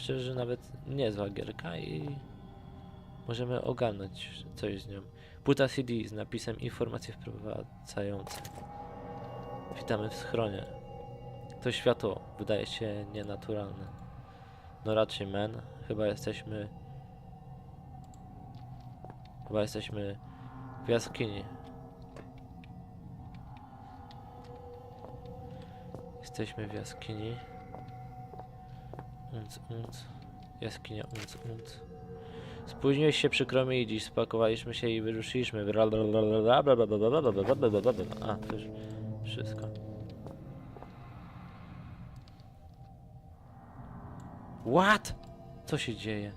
Szczerze, że nawet niezła gierka i możemy ogarnąć coś z nią. Płyta CD z napisem informacje wprowadzające. Witamy w schronie. To światło wydaje się nienaturalne. No raczej men. Chyba jesteśmy... Chyba jesteśmy w jaskini. Jesteśmy w jaskini. Unc, unc. Jaskinia, unc, unc. Spóźniłeś się, przykro mi, dziś spakowaliśmy się i wyruszyliśmy. A, to już wszystko. What? Co się dzieje?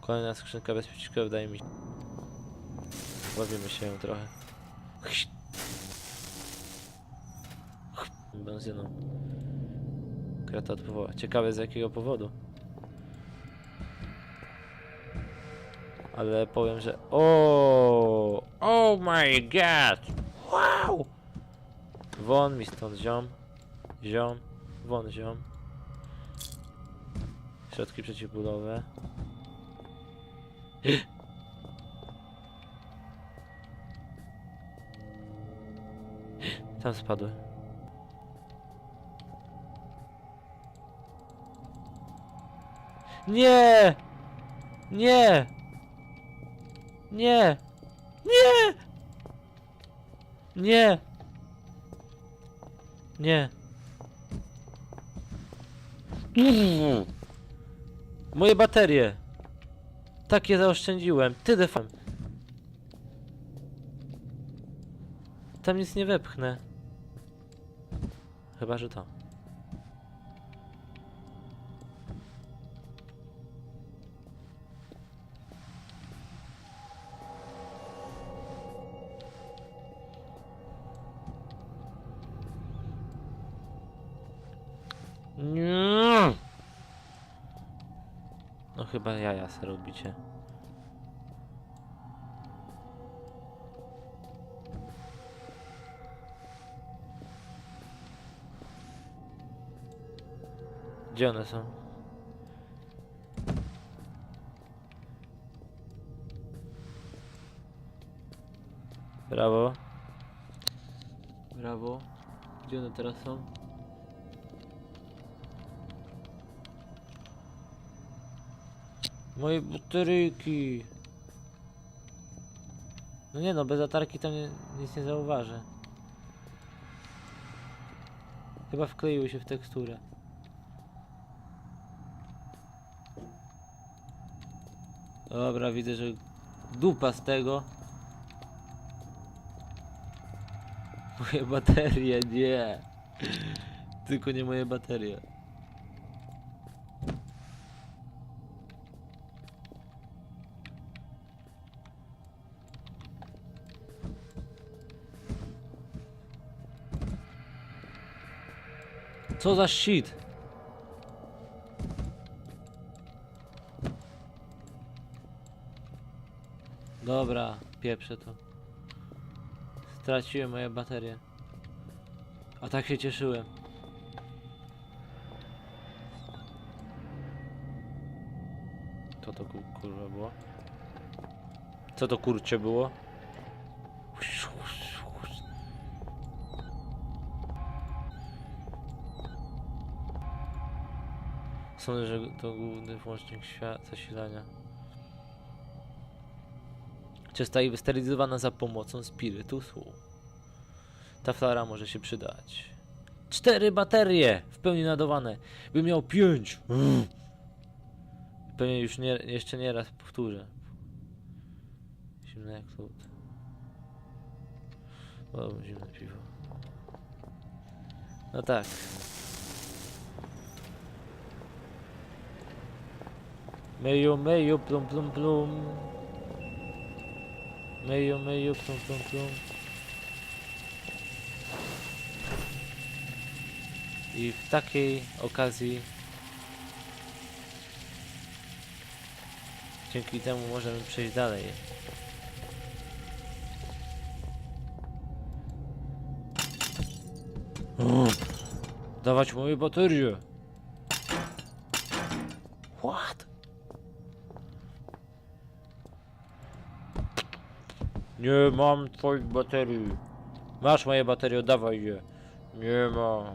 Kolejna skrzynka bezpiecznika wydaje mi się. Bawimy się ją trochę. Benzyną. Krata odpływała. Ciekawe z jakiego powodu. Ale powiem, że... O, Oh my god! Wow! Won mi stąd ziom. Ziom. Won ziom. Środki przeciwbólowe. Tam spadły. Nie! Nie! Nie! Nie! Nie! Nie! Moje baterie! Takie zaoszczędziłem. Ty defam. Tam nic nie wepchnę. Chyba, że to. Chyba jaja se robicie. Gdzie one są? Brawo. Brawo. Gdzie one teraz są? Moje bateryjki. No nie no, bez latarki tam nie, nic nie zauważę. Chyba wkleiły się w teksturę. Dobra, widzę, że dupa z tego. Moje baterie, nie. Tylko nie moje baterie. Co za shit? Dobra, pieprzę to. Straciłem moje baterie. A tak się cieszyłem. Co to ku- kurwa było? Co to kurcie było? Sądzę, że to główny włącznik zasilania. Czysta i wysterylizowana za pomocą spirytusu. Ta flara może się przydać. Cztery baterie w pełni nadowane. By miał pięć. Pewnie już nie, jeszcze nie raz powtórzę. Zimne jak lód. O, zimne piwo. No tak. Meju, meju, plum, plum, plum. Meju, meju, plum, plum, plum. I w takiej okazji dzięki temu możemy przejść dalej. Dawać moje baterie. What? Nie mam twoich baterii. Masz moje baterie, oddawaj je. Nie mam.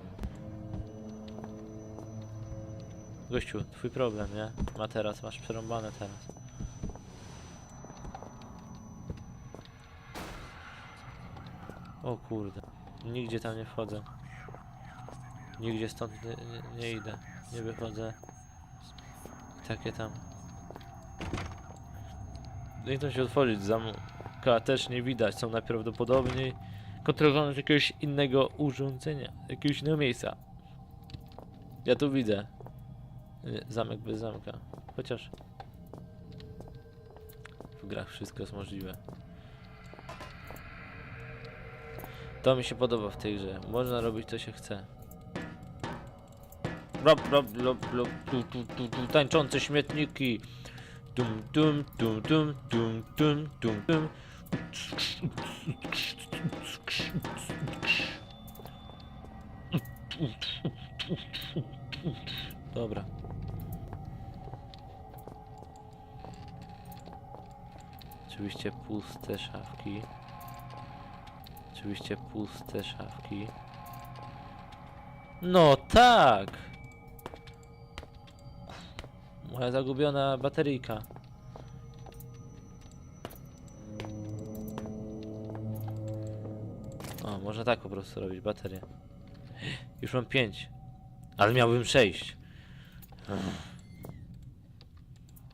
Gościu, twój problem, nie? Ma teraz, masz przerąbane teraz. O kurde. Nigdzie tam nie wchodzę. Nigdzie stąd nie, nie, nie idę. Nie wychodzę. Takie tam. Nie chcą się otworzyć. Zamka też nie widać. Są najprawdopodobniej kontrolowane z jakiegoś innego urządzenia. Jakiegoś innego miejsca. Ja tu widzę. Zamek bez zamka. Chociaż w grach wszystko jest możliwe. To mi się podoba w tej grze. Można robić co się chce. Rob, rob, rob, rob, tu, tu, tu, tu, tańczące śmietniki. Dum, dum, dum, dum, dum, dum, dum, dum. Dobra. Oczywiście puste szafki. Oczywiście puste szafki. No tak! Moja zagubiona bateryjka. O, można tak po prostu robić baterię. Już mam 5. Ale miałbym 6.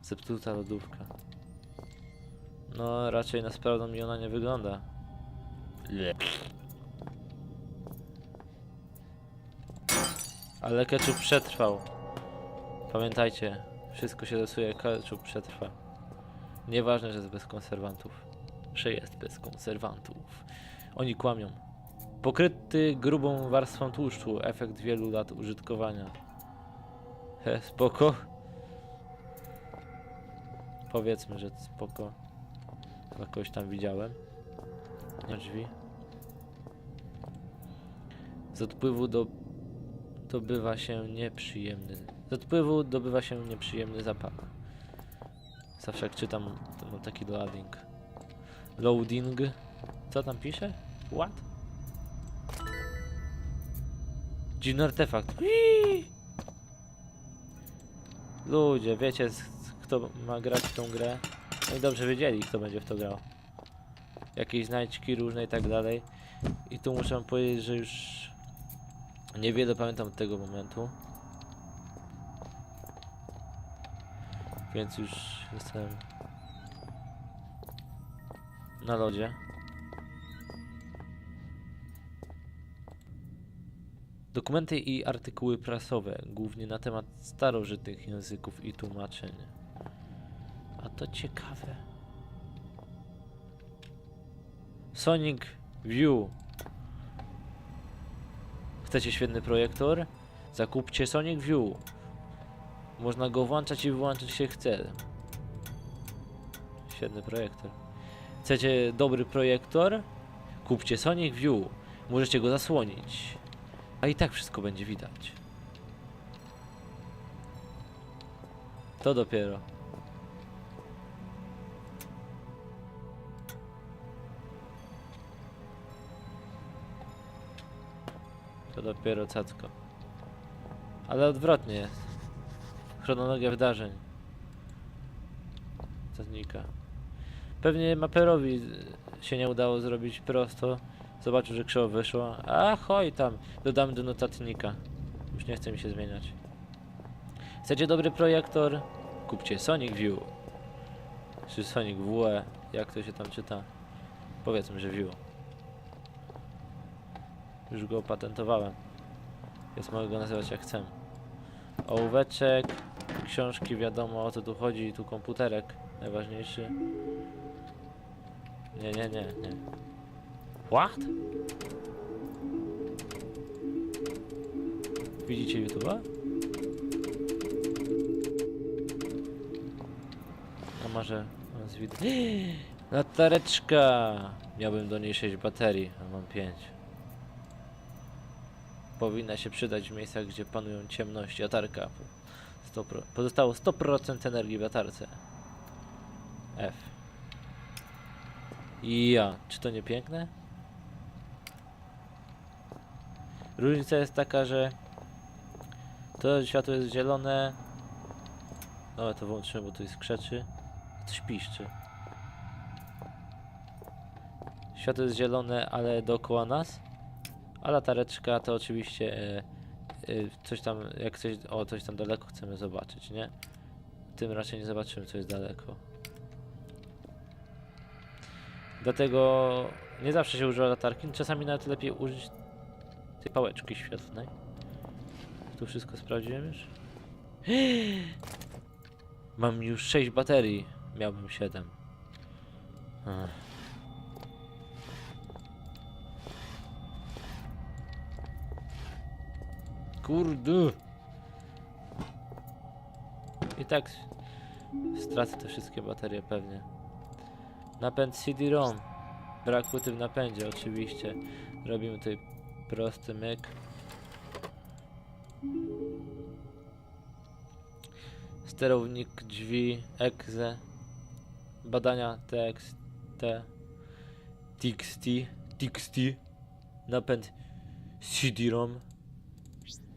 Zepsuta lodówka. No, raczej na sprawną mi ona nie wygląda. Le. Ale ketchup przetrwał. Pamiętajcie, wszystko się losuje, ketchup przetrwa. Nieważne, że jest bez konserwantów. Że jest bez konserwantów. Oni kłamią. Pokryty grubą warstwą tłuszczu, efekt wielu lat użytkowania. He, spoko. Powiedzmy, że spoko. Chyba kogoś tam widziałem. Na drzwi. Z odpływu do... dobywa się nieprzyjemny... Z odpływu dobywa się nieprzyjemny zapach. Zawsze jak czytam, to mam taki loading. Loading. Co tam pisze? What? Dziwny artefakt. Iii! Ludzie, wiecie kto ma grać w tą grę? No i dobrze wiedzieli, kto będzie w to grał. Jakieś znajdźki różne i tak dalej. I tu muszę powiedzieć, że już niewiele pamiętam tego momentu. Więc już jestem na lodzie. Dokumenty i artykuły prasowe, głównie na temat starożytnych języków i tłumaczeń. A to ciekawe. Sonic View. Chcecie świetny projektor? Zakupcie Sonic View. Można go włączać i wyłączać się chce. Świetny projektor. Chcecie dobry projektor? Kupcie Sonic View. Możecie go zasłonić. A i tak wszystko będzie widać. To dopiero. To dopiero cacko. Ale odwrotnie. Chronologia wydarzeń. Zatnika. Pewnie maperowi się nie udało zrobić prosto. Zobaczył, że krzywo wyszło. Ahoj tam, dodamy do notatnika. Już nie chce mi się zmieniać. Chcecie dobry projektor? Kupcie Sonic View. Czy Sonic WE, jak to się tam czyta? Powiedzmy, że View. Już go opatentowałem. Więc mogę go nazywać jak chcę. Ołóweczek, książki, wiadomo o co tu chodzi, tu komputerek najważniejszy. Nie, nie, nie, nie. What? Widzicie YouTube'a? A może z widok. Latareczka! Miałbym do niej 6 baterii, a mam 5. powinna się przydać w miejscach, gdzie panują ciemność. Latarka. 100%. Pozostało 100% energii w latarce. F. Ja. Czy to nie piękne? Różnica jest taka, że to światło jest zielone. No to włączymy, bo tu jest krzeczy. Coś piszczy. Światło jest zielone, ale dookoła nas. A latareczka to oczywiście e, e, coś tam, jak coś, o coś tam daleko chcemy zobaczyć, nie? Tym raczej nie zobaczymy, co jest daleko. Dlatego nie zawsze się używa latarki, czasami nawet lepiej użyć tej pałeczki świetlnej. Tu wszystko sprawdziłem już. Mam już 6 baterii. Miałbym 7. Ach. Kurde. I tak stracę te wszystkie baterie pewnie. Napęd CD-ROM. Brak płyty w napędzie oczywiście. Robimy tutaj prosty myk. Sterownik drzwi, exe, badania TXT, TXT, TXT, napęd CD-ROM.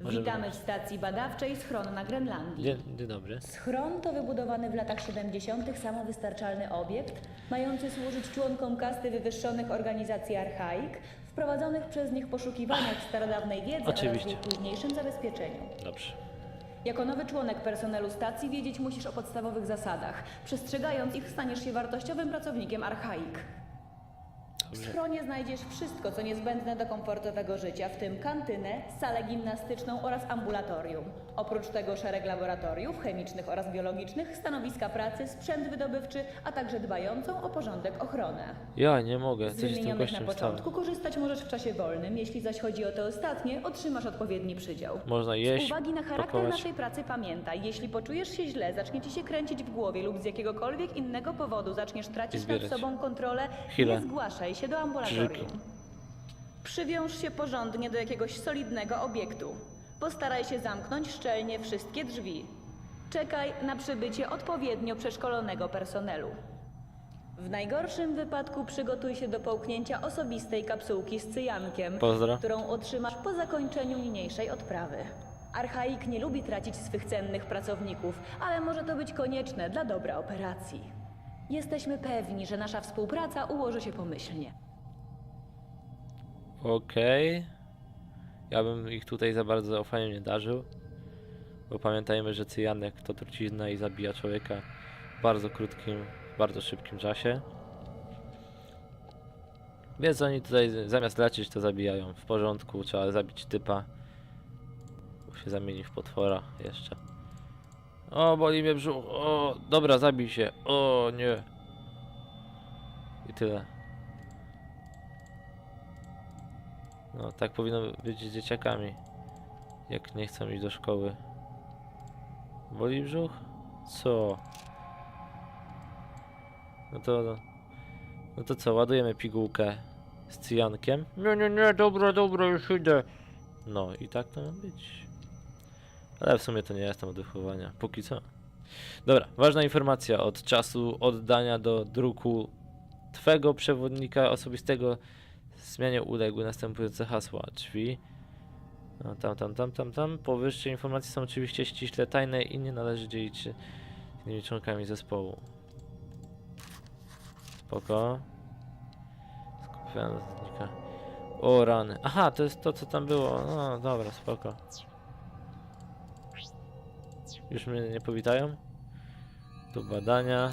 Możemy- Witamy w stacji badawczej Schron na Grenlandii. Dzień, dzień dobry. Schron to wybudowany w latach 70. samowystarczalny obiekt, mający służyć członkom kasty wywyższonych organizacji Archaik, w prowadzonych przez nich poszukiwaniach starodawnej wiedzy Oczywiście. oraz jej późniejszym zabezpieczeniu. Dobrze. Jako nowy członek personelu stacji wiedzieć musisz o podstawowych zasadach. Przestrzegając ich staniesz się wartościowym pracownikiem Archaik. W Dobrze. schronie znajdziesz wszystko, co niezbędne do komfortowego życia, w tym kantynę, salę gimnastyczną oraz ambulatorium. Oprócz tego szereg laboratoriów chemicznych oraz biologicznych, stanowiska pracy, sprzęt wydobywczy, a także dbającą o porządek ochronę. Ja nie mogę, Z coś z tym wymienionych na gościem stało. początku korzystać możesz w czasie wolnym, jeśli zaś chodzi o te ostatnie, otrzymasz odpowiedni przydział. Można Z jeść, uwagi na charakter pakować. naszej pracy pamiętaj, jeśli poczujesz się źle, zacznie ci się kręcić w głowie lub z jakiegokolwiek innego powodu zaczniesz I tracić nad zbierać. sobą kontrolę, Chwilę. nie zgłaszaj się do ambulatorium. Przywiąż się porządnie do jakiegoś solidnego obiektu. Postaraj się zamknąć szczelnie wszystkie drzwi. Czekaj na przybycie odpowiednio przeszkolonego personelu. W najgorszym wypadku przygotuj się do połknięcia osobistej kapsułki z cyjankiem, Pozdro. którą otrzymasz po zakończeniu niniejszej odprawy. Archaik nie lubi tracić swych cennych pracowników, ale może to być konieczne dla dobra operacji. Jesteśmy pewni, że nasza współpraca ułoży się pomyślnie. Okej. Ja bym ich tutaj za bardzo zaufaniem nie darzył. Bo pamiętajmy, że cyjanek to trucizna i zabija człowieka w bardzo krótkim, bardzo szybkim czasie. Więc oni tutaj zamiast leczyć to zabijają. W porządku, trzeba zabić typa. Bo się zamieni w potwora jeszcze. O, boli mnie brzuch. O, dobra, zabij się. O, nie. I tyle. No, tak powinno być z dzieciakami. Jak nie chcą iść do szkoły. Boli brzuch? Co? No to... No to co, ładujemy pigułkę z cyjankiem? Nie, nie, nie, dobra, dobra, już idę. No i tak to ma być. Ale w sumie to nie jestem od wychowania. Póki co. Dobra, ważna informacja. Od czasu oddania do druku Twego przewodnika osobistego zmianie uległy następujące hasła. Drzwi. No, tam, tam, tam, tam, tam. Powyższe informacje są oczywiście ściśle tajne i nie należy dzielić się z innymi członkami zespołu. Spoko. Skupiam znika. O rany. Aha, to jest to co tam było. No dobra, spoko. Już mnie nie powitają? Tu badania.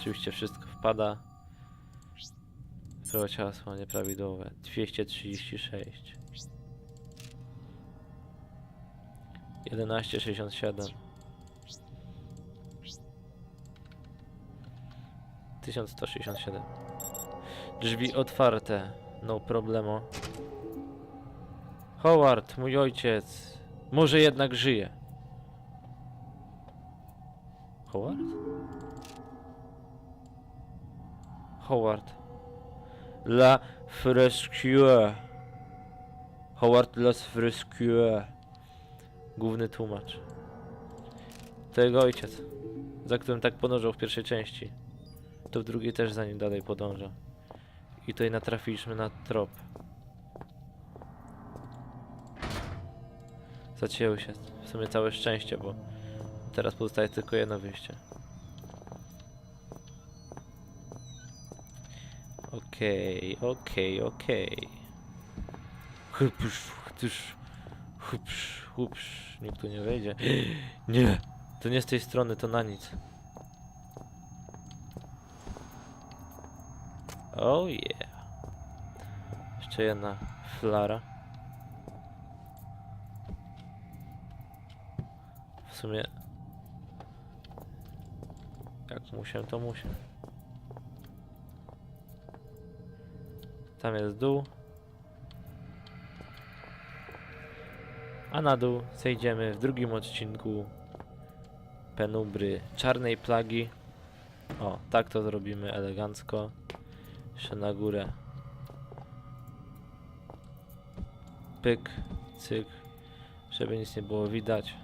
Oczywiście wszystko wpada. Prowadź hasło nieprawidłowe. 236. 1167. 1167. Drzwi otwarte. No problemo. Howard, mój ojciec. Może jednak żyje. Howard? Howard. La Frescue. Howard Los Rescue. Główny tłumacz. To jego ojciec, za którym tak podążał w pierwszej części. To w drugiej też za nim dalej podąża. I tutaj natrafiliśmy na trop. Zacięły się. W sumie całe szczęście, bo teraz pozostaje tylko jedno wyjście. Okej, okej, okej. Hypsz, hypsz, hypsz, hypsz. Nikt tu nie wejdzie. Nie! To nie z tej strony, to na nic. Oh yeah. Jeszcze jedna flara. W sumie... Jak muszę, to muszę. Tam jest dół. A na dół zejdziemy w drugim odcinku Penubry Czarnej Plagi. O, tak to zrobimy elegancko. Jeszcze na górę. Pyk, cyk. Żeby nic nie było widać,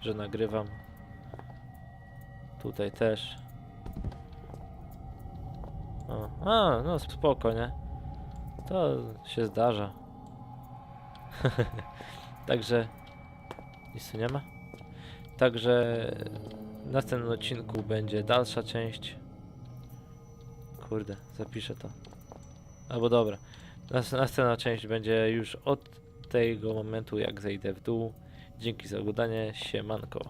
że nagrywam. Tutaj też. O, a, no spoko, nie? To się zdarza. Także nic tu nie ma. Także w następnym odcinku będzie dalsza część. Kurde, zapiszę to. Albo dobra. Nas- Następna część będzie już od tego momentu, jak zejdę w dół. Dzięki za oglądanie. Siemanko.